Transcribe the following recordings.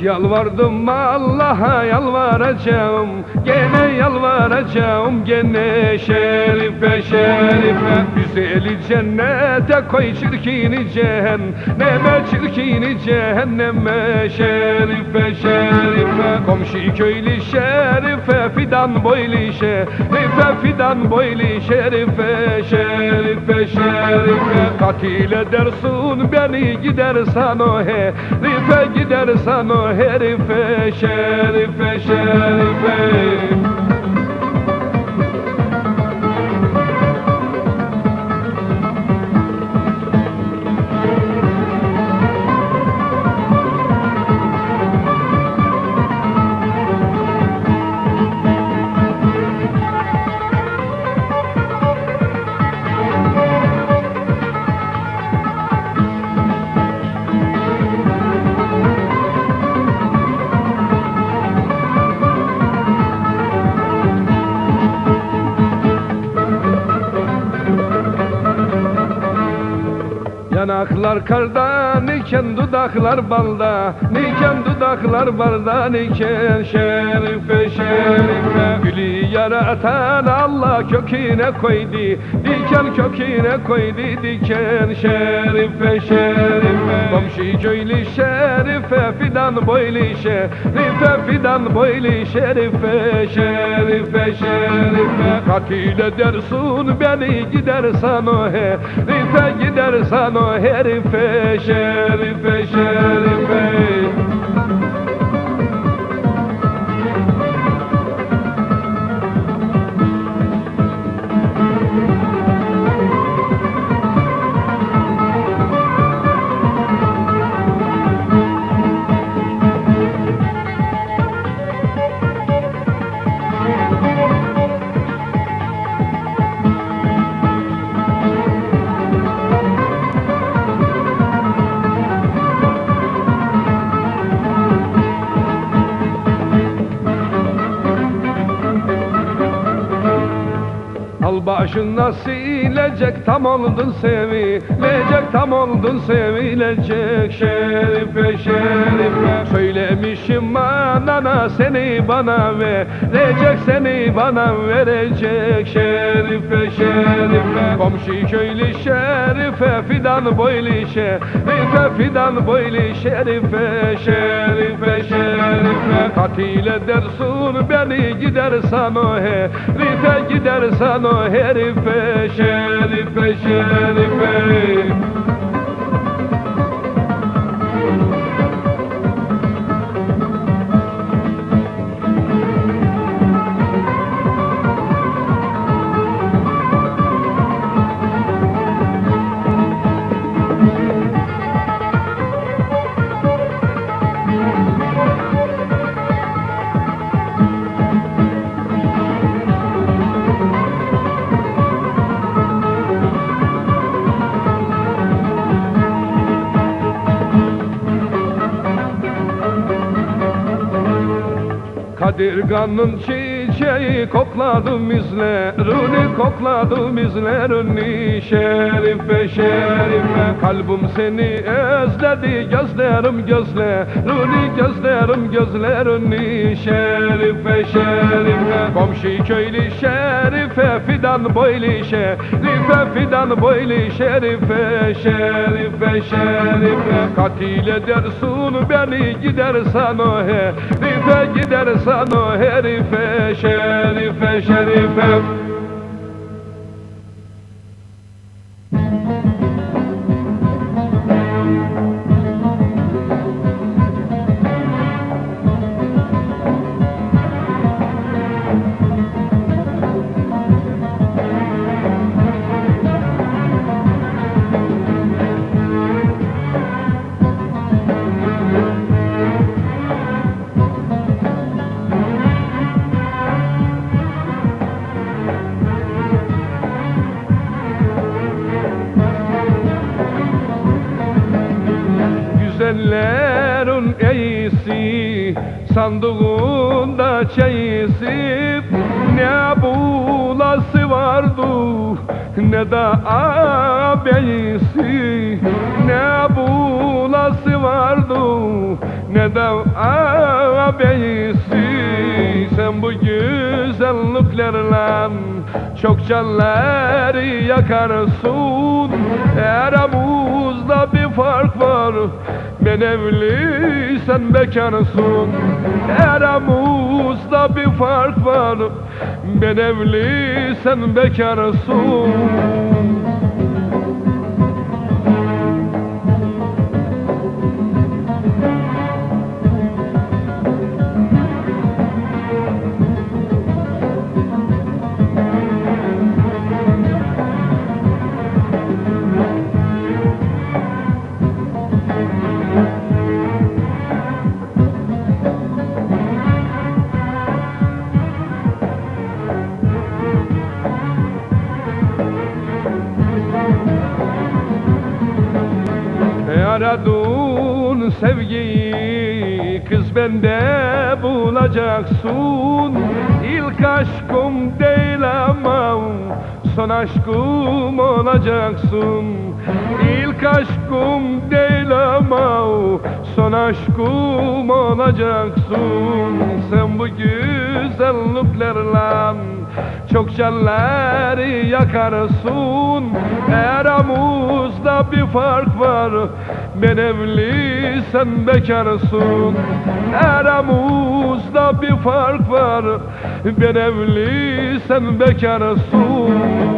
Yalvardım Allah'a yalvaracağım. Gene yalvaracağım gene şerife şerife. Güzeli cennete koy çirkini cehenneme Çirkini cehenneme şerife şerife. Komşu köylü şerife fidan boylu şerife Fidan boylu şerife şerife şerife. Katil edersin beni gidersen o herife Gidersen o herife şerife şerife Yanaklar kardan iken dudaklar balda? Niken dudaklar balda? Niken şerife şerife? Gülü yaratan Allah köküne koydu. Diken köküne koydu. Diken şerife şerife? Komşu köylü şerife fidan boylu şerife Fidan boylu şerife şerife şerife? Katil edersin beni gidersen o herife Gidersen o herife şerife şerife Al başına silecek tam oldun sevilecek tam oldun sevilecek. Şerife şerife Söylemişim anana seni bana verecek seni bana verecek. Şerife şerife Komşu köylü şerife fidan boylu şerife fidan boylu şerife. Şerife şerife Katil edersin beni gidersen o herife gidersen o herife şerife şerife Kadirgan'ın çiçeği kokladım izlerini Kokladım izlerini. Şerife şerife Kalbim seni özledi gözlerim gözlerini Gözlerim gözlerini. Şerife şerife Komşu köylü şerife fidan boylu şerife Fidan boylu şerife. Şerife şerife Katil edersin beni gidersen o herife Gidersen o herife. şerife şerife Sandığında çeyizi Ne bulası vardı Ne de ağabeyisi. Ne bulası vardı Ne de ağabeyisi. Sen bu güzelliklerle Çok canları yakarsın. Aramızda bir fark var Ben evli sen bekarsın. Aramızda bir fark var. Ben evli sen bekarsın Aradığın sevgiyi kız bende bulacaksın. İlk aşkım değil ama son aşkım olacaksın. İlk aşkım değil ama son aşkım olacaksın. Sen bu güzelliklerle çok canları yakarsın. Aramızda bir fark var Ben evli sen bekarsın. Aramızda bir fark var. Ben evli sen bekarsın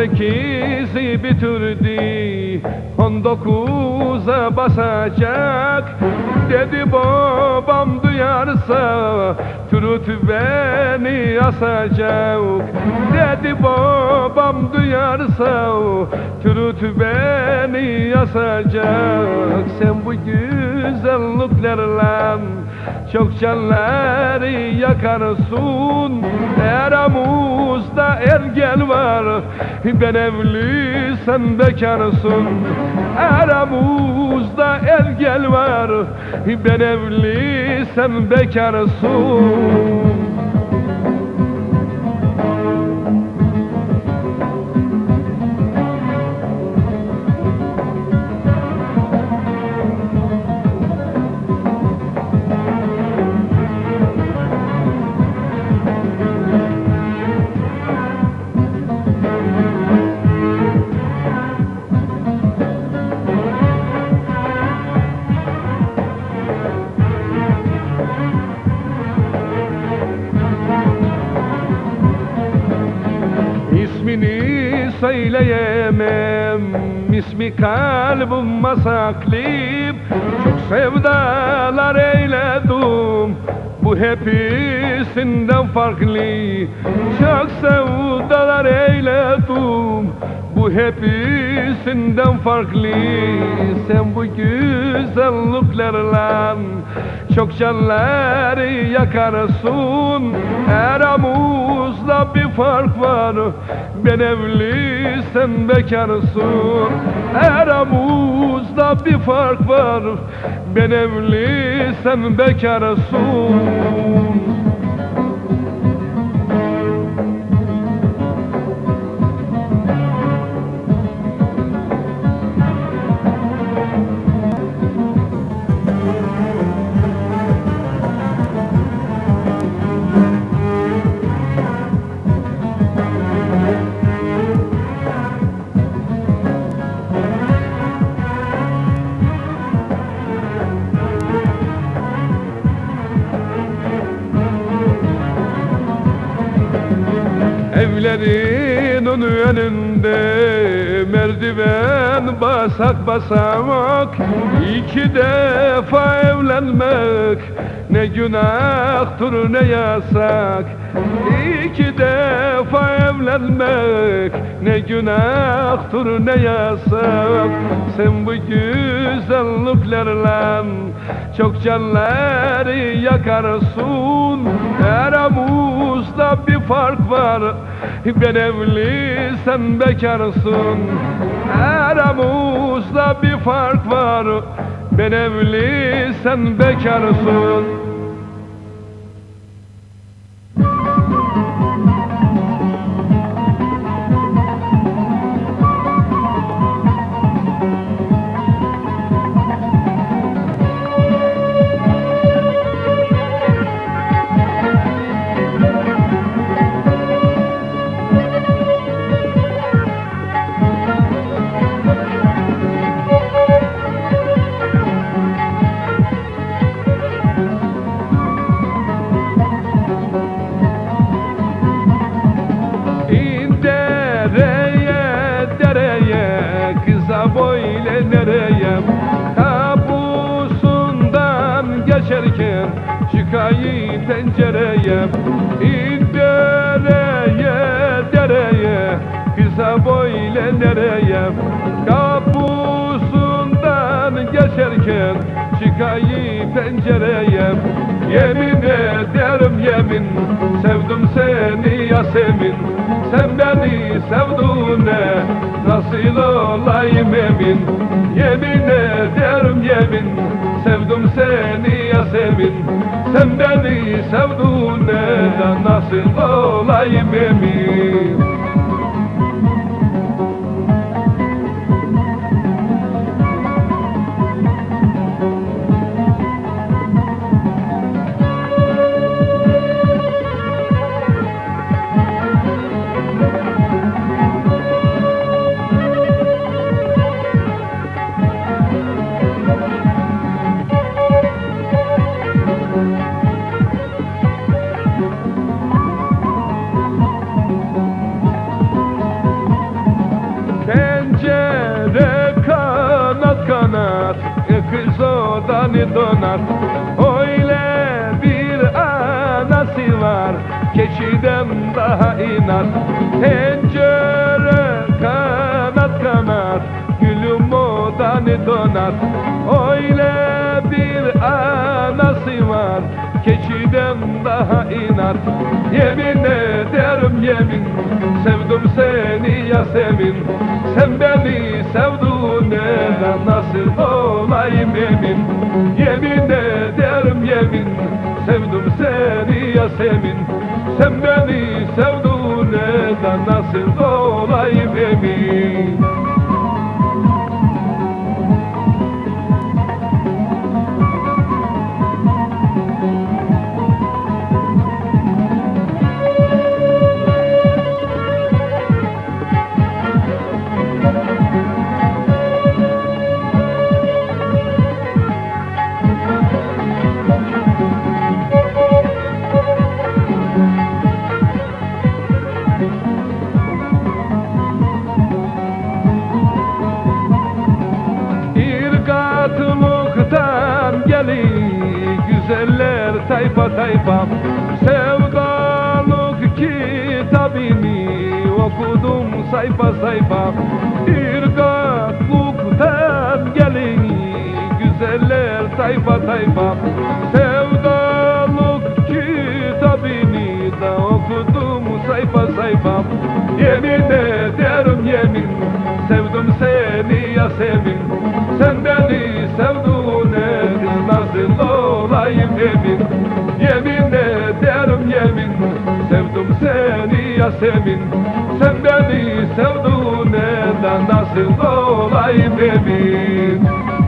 sekizi bitirdi. On dokuza basacak. Dedi babam duyarsa Türüt beni asacak. Dedi babam duyarsa Türüt beni asacak. Sen bu güzelliklerle çok canları yakarsın. Aramızda ergel var Ben evli sen bekarsın Aramızda ergel var Ben evli sen bekarsın söyleyemem. İsmi kalbime saklayıp Çok sevdalar eyledim. Bu hepsinden farklı. Çok sevdalar eyledim. Bu hepsinden farklı. Sen bu güzelliklerle Çok canları yakarsın. Aramızda bir fark var. Ben evli sen bekarsın Aramızda bir fark var. Ben evli sen bekarsın önünde merdiven basak basamak iki defa evlenmek ne günahtır ne yasak. İki defa evlenmek. Ne günahtır ne yasak. Sen bu güzelliklerle çok canları yakarsın. Aramızda bir fark var. Ben evli sen bekarsın Aramızda bir fark var Ben evli sen bekarsın Yemin ederim yemin Sevdim seni Yasemin Sen beni sevduğune Nasıl olayım emin? Yemin ederim yemin Sevdim seni Yasemin Sen beni sevduğune Nasıl olayım emin Keçiden daha inat Pencere kanat kanat Gülüm odanı donat Öyle bir anası var Keçiden daha inat Yemin ederim yemin Sevdim seni Yasemin Sen beni sevduğune Nasıl olayım emin? Yemin ederim yemin Sevdim seni Yasemin Sen beni sevduğune Nasıl olayım emin güzeller tayfa tayfa Sevdalık kitabını okudum sayfa sayfa. İrgatlıktan gelin güzeller tayfa tayfa Sevdalık kitabını da okudum sayfa sayfa. Yemin ederim yemin Sevdim seni Yasemin Sen beni nasıl olayım emin Yemin ederim yemin. Sevdim seni Yasemin Sen beni sevduğune da Nasıl olayım emin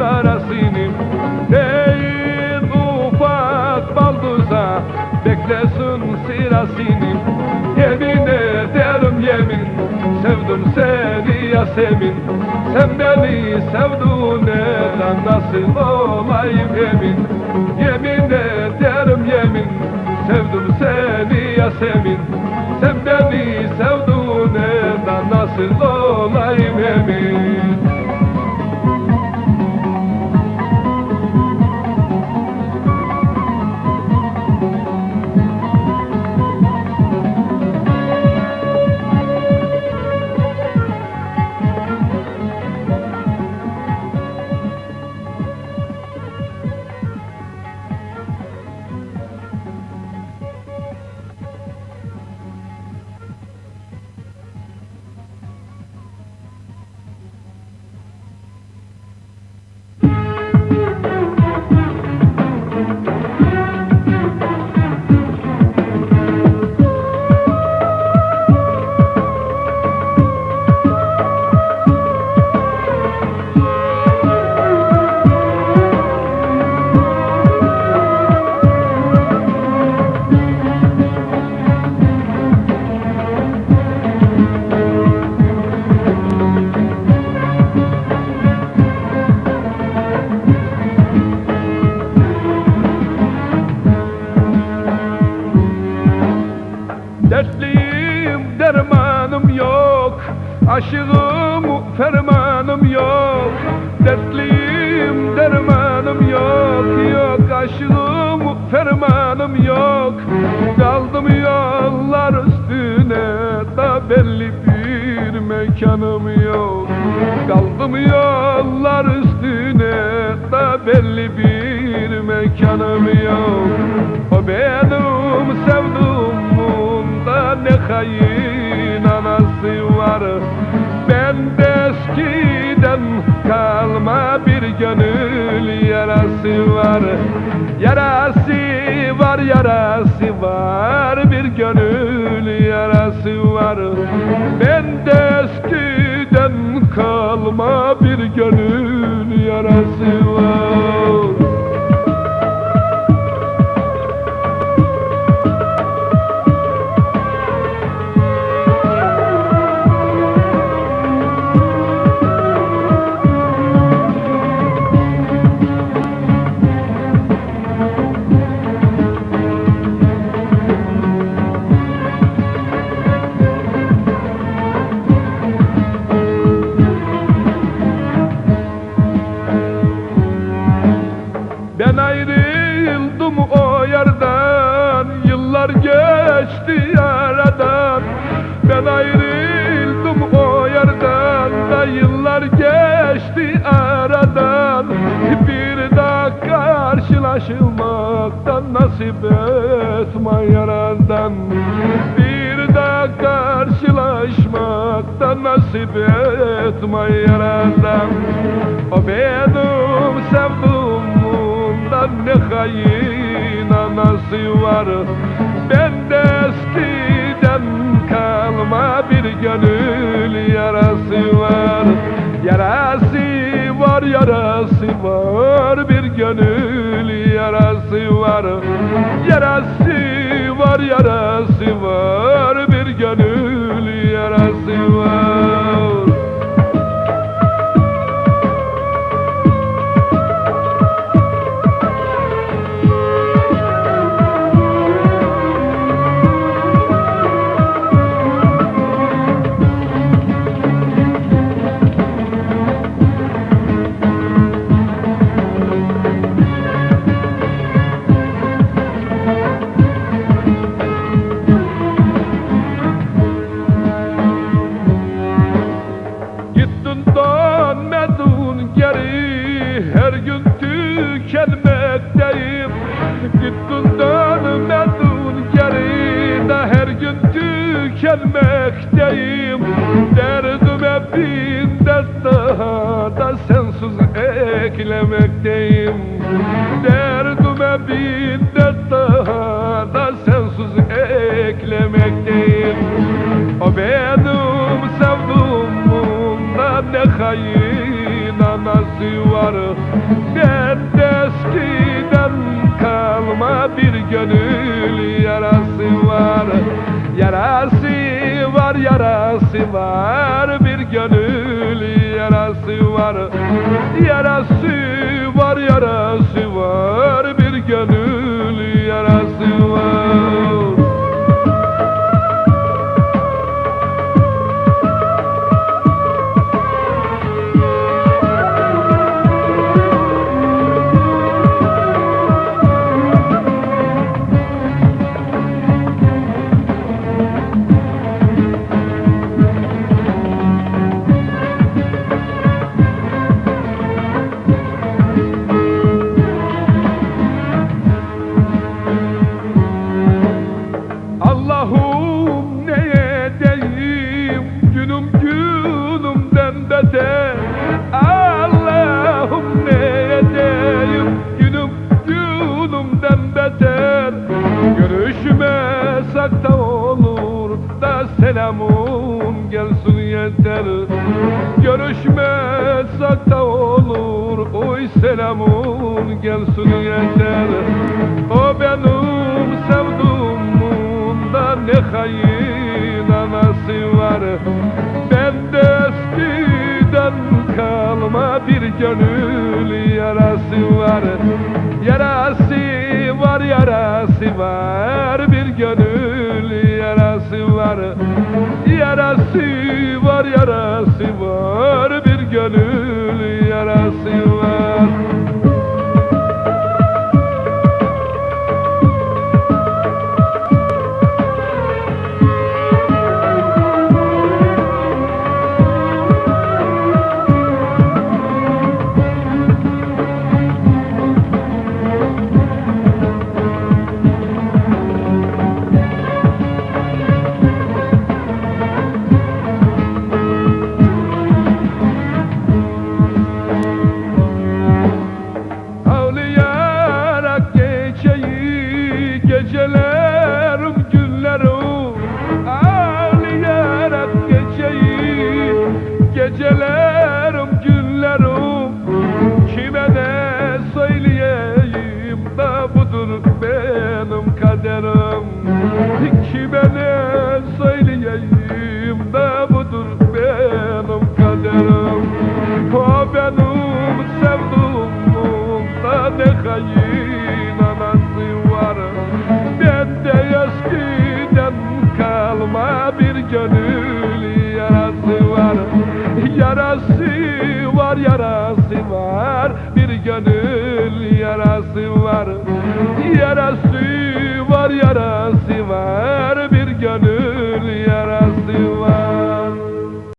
arasını. Değil ufak balduza beklesin sırasını Yemin ederim yemin sevdim seni Yasemin Sen beni sevdun neden nasıl olayım emin. Yemin ederim yemin sevdim seni Yasemin hain anası var. Ben de eskiden kalma bir gönül yarası var. Yarası var yarası var. Bir gönül yarası var. Ben de eskiden kalma bir gönül yarası var karşılaşılmaktan Nasip etme yaradan Bir daha karşılaşmaktan Nasip etme yaradan O benim sevduğumundan ne hain anası var? Ben de eskiden kalma bir gönül Yarası var yarası var bir gönül yarası var. Yarası var yarası var bir gönül yarası var Vücudundan medun geri her gün tükenmekteyim Vücudundan medun geri de her gün tükenmekteyim Derdim hep bin destada sensiz eklemekteyim Derdim yarası var bir gönül yarası var. Yarası var yarası var bir gönül oy selamın gelsin yeter O benim sevduğumun da ne hain anası var. Ben de eskiden kalma bir gönül yarası var. Yarası var yarası var bir gönül yarası var. Yarası var yarası var bir gönül yarası var gecelerim var Yarası var yarası